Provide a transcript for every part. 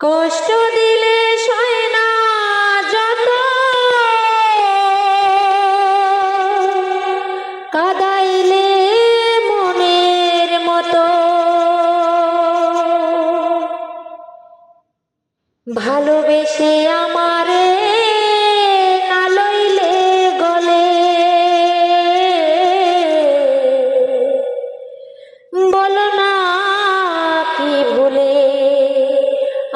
কষ্ট দিলে সয় না যত। কাদাইলে মনের মতো। ভালোবেসে আমারে না গলে। বলো না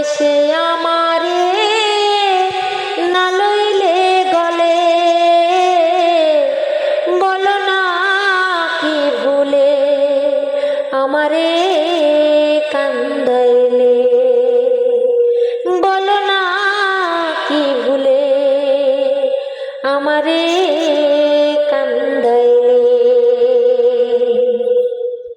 ভালোবেসে আমারে না গলে। বলো না কি ভুলে আমারে কান্দাইলে। বলো না কি ভুলে আমারে